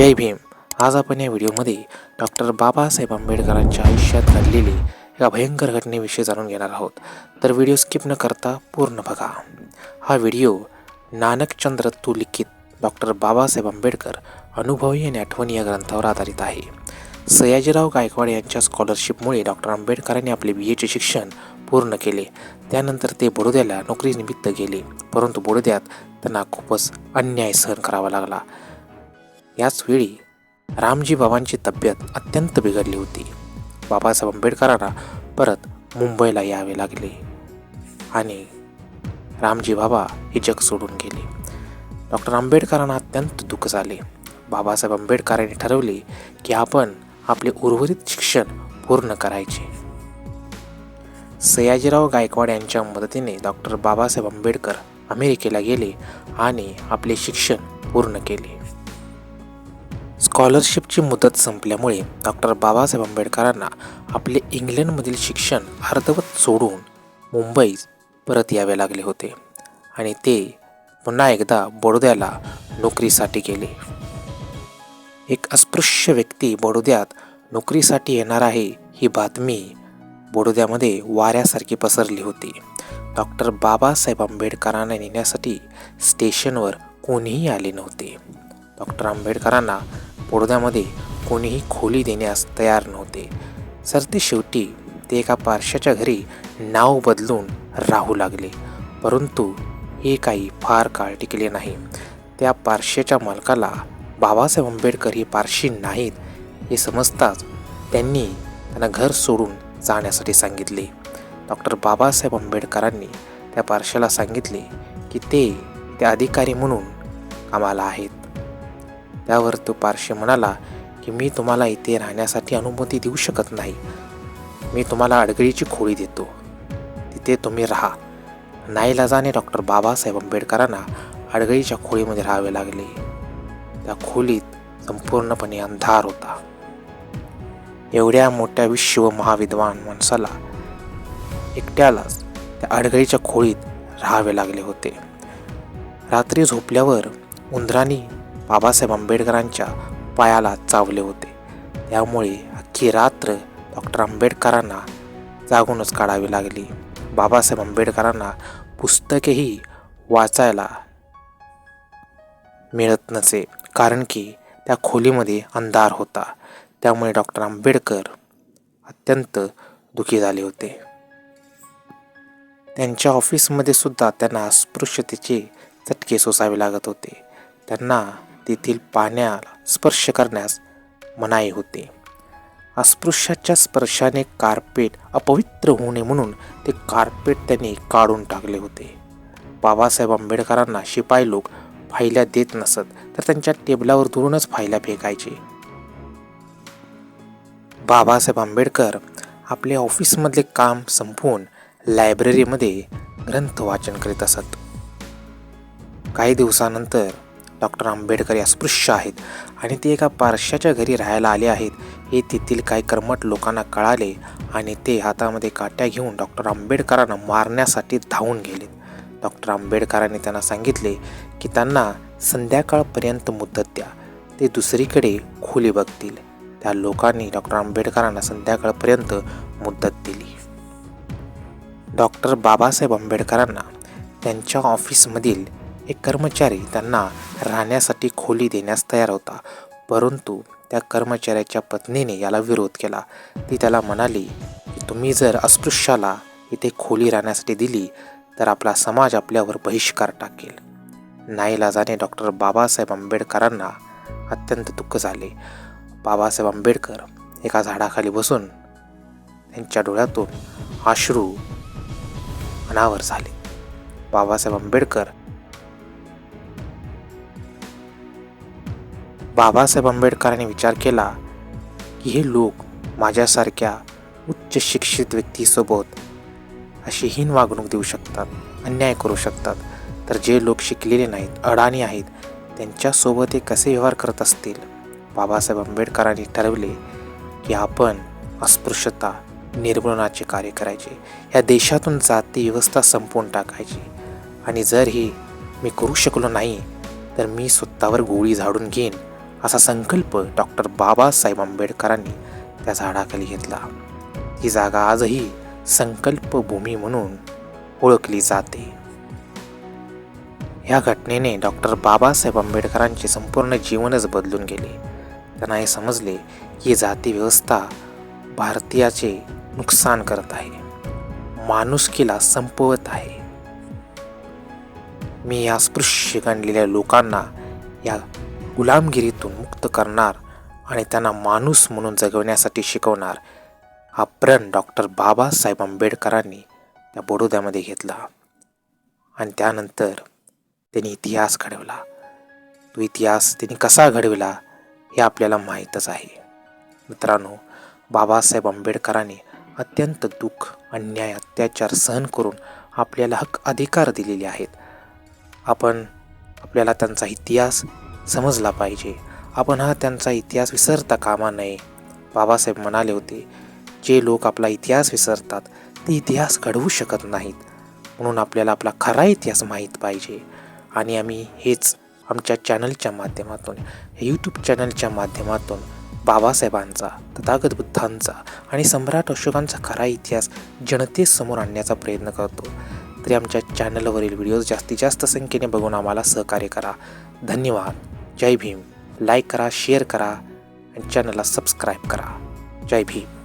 जय भीम. आज आपण या व्हिडिओमध्ये डॉक्टर बाबासाहेब आंबेडकरांच्या आयुष्यात घडलेली एका भयंकर घटनेविषयी जाणून घेणार आहोत. तर व्हिडिओ स्किप न करता पूर्ण बघा. हा व्हिडिओ नानकचंद्र तू लिखित डॉक्टर बाबासाहेब आंबेडकर अनुभवी आणि आठवणी या ग्रंथावर आधारित आहे. सयाजीराव गायकवाड यांच्या स्कॉलरशिपमुळे डॉक्टर आंबेडकरांनी आपले बी एचे शिक्षण पूर्ण केले. त्यानंतर ते बडोद्याला नोकरीनिमित्त गेले. परंतु बडोद्यात त्यांना खूपच अन्याय सहन करावा लागला. याच वेळी रामजी बाबांची तब्येत अत्यंत बिघडली होती. बाबासाहेब आंबेडकरांना परत मुंबईला यावे लागले आणि रामजी बाबा हे जग सोडून गेले. डॉक्टर आंबेडकरांना अत्यंत दुःख झाले. बाबासाहेब आंबेडकरांनी ठरवले की आपण आपले उर्वरित शिक्षण पूर्ण करायचे. सयाजीराव गायकवाड यांच्या मदतीने डॉक्टर बाबासाहेब आंबेडकर अमेरिकेला गेले आणि आपले शिक्षण पूर्ण केले. स्कॉलरशिपची मुदत संपल्यामुळे डॉक्टर बाबासाहेब आंबेडकरांना आपले इंग्लंडमधील शिक्षण अर्धवत सोडून मुंबईत परत यावे लागले होते. आणि ते पुन्हा एकदा बडोद्याला नोकरीसाठी गेले. एक अस्पृश्य व्यक्ती बडोद्यात नोकरीसाठी येणार आहे ही बातमी बडोद्यामध्ये वाऱ्यासारखी पसरली होती. डॉक्टर बाबासाहेब आंबेडकरांना नेण्यासाठी स्टेशनवर कोणीही आले नव्हते. डॉक्टर आंबेडकरांना बडोद्यामध्ये कोणीही खोली देण्यास तयार नव्हते. सरते शेवटी ते एका पारशाच्या घरी नाव बदलून राहू लागले. परंतु हे काही फार काळ टिकले नाही. त्या पारशाच्या मालकाला बाबासाहेब आंबेडकर हे पारशी नाहीत हे समजताच त्यांनी त्यांना घर सोडून जाण्यासाठी सांगितले. डॉक्टर बाबासाहेब आंबेडकरांनी त्या पारशाला सांगितले की ते त्या अधिकारी म्हणून कामाला आहेत. त्यावर तो पारशी म्हणाला की मी तुम्हाला इथे राहण्यासाठी अनुमती देऊ शकत नाही. मी तुम्हाला अडगळीची खोळी देतो. तिथे तुम्ही राहा. नाईलाजाने डॉक्टर बाबासाहेब आंबेडकरांना अडगळीच्या खोळीमध्ये राहावे लागले. त्या खोलीत संपूर्णपणे अंधार होता. एवढ्या मोठ्या विश्व महाविद्वान माणसाला एकट्यालाच त्या अडगळीच्या खोळीत राहावे लागले होते. रात्री झोपल्यावर उंदरानी बाबासाहेब आंबेडकरांच्या पायाला चावले होते. त्यामुळे अख्खी रात्र डॉक्टर आंबेडकरांना जागूनच काढावी लागली. बाबासाहेब आंबेडकरांना पुस्तकेही वाचायला मिळत नसे कारण की त्या खोलीमध्ये अंधार होता. त्यामुळे डॉक्टर आंबेडकर अत्यंत दुखी झाले होते. त्यांच्या ऑफिसमध्ये सुद्धा त्यांना अस्पृश्यतेचे चटके सोसावे लागत होते. त्यांना तेथील पाण्याला स्पर्श करण्यास मनाई होते. अस्पृश्याच्या स्पर्शाने कार्पेट अपवित्र होऊ नये म्हणून ते कार्पेट त्यांनी काढून टाकले होते. बाबासाहेब आंबेडकरांना शिपाई लोक फायल्या देत नसत तर त्यांच्या टेबलावर दुरूनच फायल्या फेकायचे. बाबासाहेब आंबेडकर आपले ऑफिसमधले काम संपवून लायब्ररीमध्ये ग्रंथ वाचन करीत असत. काही दिवसानंतर डॉक्टर आंबेडकर या अस्पृश्य आहेत आणि ते एका पारशाच्या घरी राहायला आले आहेत. हे तेथील काही कर्मट लोकांना कळाले आणि ते हातामध्ये काट्या घेऊन डॉक्टर आंबेडकरांना मारण्यासाठी धावून गेले. डॉक्टर आंबेडकरांनी त्यांना सांगितले की त्यांना संध्याकाळपर्यंत मुदत द्या. ते दुसरीकडे खोली बघतील. त्या लोकांनी डॉक्टर आंबेडकरांना संध्याकाळपर्यंत मुदत दिली. डॉक्टर बाबासाहेब आंबेडकरांना त्यांच्या ऑफिसमधील एक कर्मचारी त्यांना राहण्यासाठी खोली देण्यास तयार होता. परंतु त्या कर्मचाऱ्याच्या पत्नीने याला विरोध केला. ती त्याला म्हणाली की तुम्ही जर अस्पृश्याला इथे खोली राहण्यासाठी दिली तर आपला समाज आपल्यावर बहिष्कार टाकेल. नाईलाजाने डॉक्टर बाबासाहेब आंबेडकरांना अत्यंत दुःख झाले. बाबासाहेब आंबेडकर एका झाडाखाली बसून त्यांच्या डोळ्यातून आश्रू अनावर झाले. बाबासाहेब आंबेडकर बाबासाहेब आंबेडकरांनी विचार केला की हे लोक माझ्यासारख्या उच्च शिक्षित व्यक्तीसोबत अशी हीन वागणूक देऊ शकतात अन्याय करू शकतात. तर जे लोक शिकलेले नाहीत अडाणी आहेत त्यांच्यासोबत हे कसे व्यवहार करत असतील? बाबासाहेब आंबेडकरांनी ठरवले की आपण अस्पृश्यता निर्मूलनाचे कार्य करायचे. या देशातून जाती व्यवस्था संपवून टाकायची. आणि जर ही मी करू शकलो नाही तर मी स्वतःवर गोळी झाडून घेईन. असा संकल्प डॉक्टर बाबासाहेब आंबेडकरांनी त्या झाडाखाली घेतला. ही जागा आजही संकल्प भूमी म्हणून ओळखली जाते. ह्या घटनेने डॉक्टर बाबासाहेब आंबेडकरांचे संपूर्ण जीवनच बदलून गेले. त्यांना हे समजले की जाती व्यवस्था भारतीयाचे नुकसान करत आहे. माणुसकीला संपवत आहे. मी या स्पृश्य गणलेल्या लोकांना या गुलामगिरीतून मुक्त करणार आणि त्यांना माणूस म्हणून जगवण्यासाठी शिकवणार हा प्रण डॉक्टर बाबासाहेब आंबेडकरांनी त्या बडोद्यामध्ये घेतला. आणि त्यानंतर त्यांनी इतिहास घडवला. तो इतिहास त्यांनी कसा घडविला हे आपल्याला माहीतच आहे. मित्रांनो बाबासाहेब आंबेडकरांनी अत्यंत दुःख अन्याय अत्याचार सहन करून आपल्याला हक अधिकार दिलेले आहेत. आपण आपल्याला त्यांचा इतिहास समजला पाहिजे. आपण हा त्यांचा इतिहास विसरता कामा नये. बाबासाहेब म्हणाले होते जे लोक आपला इतिहास विसरतात ते इतिहास घडवू शकत नाहीत. म्हणून आपल्याला आपला खरा इतिहास माहीत पाहिजे. आणि आम्ही हेच आमच्या चॅनलच्या माध्यमातून यूट्यूब चॅनलच्या माध्यमातून बाबासाहेबांचा तथागत बुद्धांचा आणि सम्राट अशोकांचा खरा इतिहास जनतेसमोर आणण्याचा प्रयत्न करतो. तरी आमच्या चॅनलवरील व्हिडिओज जास्तीत जास्त संख्येने बघून आम्हाला सहकार्य करा. धन्यवाद. जय भीम. लाईक करा शेअर करा आणि चॅनलला सबस्क्राईब करा. जय भीम.